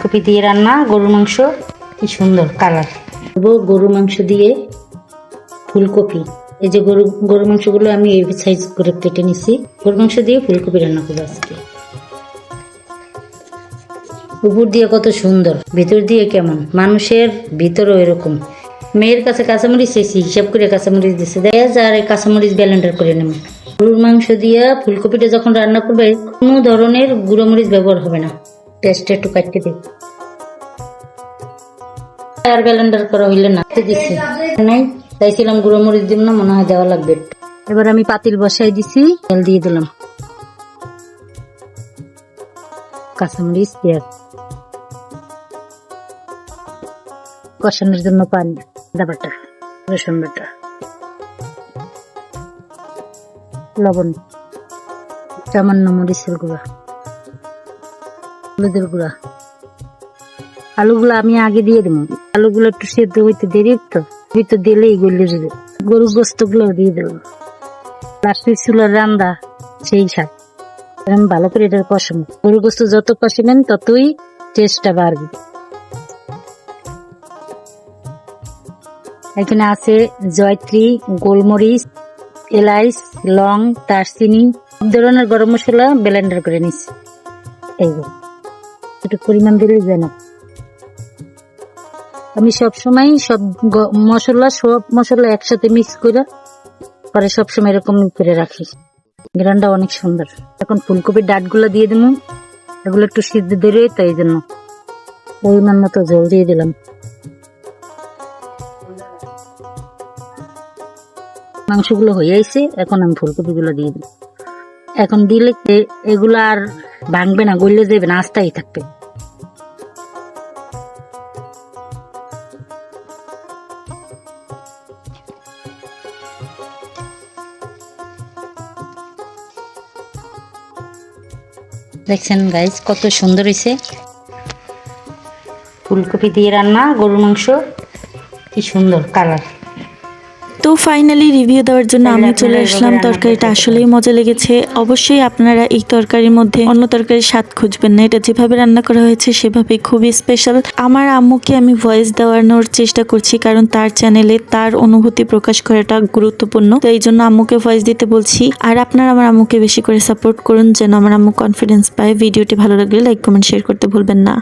ফুলকপি দিয়ে রান্না, গরুর মাংস। কি সুন্দর কালার। গরুর মাংস দিয়ে ফুলকপি। এই যে গরু, গরুর মাংসগুলো আমি এই সাইজ করে কেটে নিছি। গরুর মাংস দিয়ে ফুলকপি রান্না করব আজকে। উপর দিয়ে কত সুন্দর, ভিতর দিয়ে কেমন। মানুষের ভিতরও এরকম। মেয়ের কাছে কাঁচামরিচ চেয়েছি হিসাব করে কাঁচামরিচ দিছে। দেখা যায় আর এই কাঁচামরিচ ব্যালেন্ডার করে নেব। গরুর মাংস দিয়ে ফুলকপিটা যখন রান্না করবে, কোনো ধরনের গুঁড়ো মরিচ ব্যবহার হবে না। টেস্টটা একটু কাটতে দেব আর ব্যালেন্ডার করা হইলে না দিছি। নাই, চাইছিলাম গুঁড়ো মরিচ দিব না, মনে হয় দেওয়া লাগবে এবার আমি পাতিল বসাই দিছি, তেল দিয়ে দিলাম। কাঁচামরিচ, পেঁয়াজ। কষানোর জন্য পানি, আদা বাটা, রসুন বাটা, লবণ, সামান্য মরিচের গুঁড়া। হলুদের গুঁড়া। আলুগুলো আমি আগে দিয়ে দেবো। আলুগুলো একটু সেদ্ধ হইতে দেরি তো হইতে দিলেই গলে গরু গোস্তগুলো দিয়ে দেবো। লাস্টের চুলার রান্দা, সেই স্বাদ আমি ভালো করে এটা কষাবো। গরু গোস্ত যত কষাবেন ততই টেস্টটা বাড়বে। এখানে আছে জয়ত্রী, গোলমরিচ, এলাইচ, লং, দারচিনি, সব ধরনের গরম মশলা ব্লেন্ডার করে নিচ্ছি। এই যে। একটু পরিমাণ দিলে যেন আমি সব সময় সব মশলা সব মশলা একসাথে মিক্স করে পরে সব সময় এরকম করে রাখি। গ্রানটা অনেক সুন্দর। এখন ফুলকপির ডাটগুলো দিয়ে দেবো এগুলো একটু সিদ্ধ ধরে তাই জন্য পরিমাণ মতো জল দিয়ে দিলাম। মাংসগুলো হয়ে আইছে, এখন আমি ফুলকপিগুলো দিয়ে দিই এখন দিলে এগুলো আর ভাঙবে না, গলে যাবে না আস্তাই থাকবে। দেখছেন গাইজ কত সুন্দর হয়েছে ফুলকপি দিয়ে রান্না, গরুর মাংস, কি সুন্দর কালার তো ফাইনালি রিভিউ দেওয়ার জন্য আমি চলে আসলাম। তরকারিটা আসলেই মজা লেগেছে। অবশ্যই আপনারা এই তরকারির মধ্যে অন্য তরকারির স্বাদ খুঁজবেন না। এটা যেভাবে রান্না করা হয়েছে সেভাবে খুবই স্পেশাল আমার আম্মুকে আমি ভয়েস দেওয়ানোর চেষ্টা করছি কারণ তার চ্যানেলে তার অনুভূতি প্রকাশ করাটা গুরুত্বপূর্ণ। তো এই জন্য আম্মুকে ভয়েস দিতে বলছি। আর আপনারা আমার আম্মুকে বেশি করে সাপোর্ট করুন যেন আমার আম্মু কনফিডেন্স পায়। ভিডিওটি ভালো লাগলে লাইক কমেন্ট শেয়ার করতে ভুলবেন না।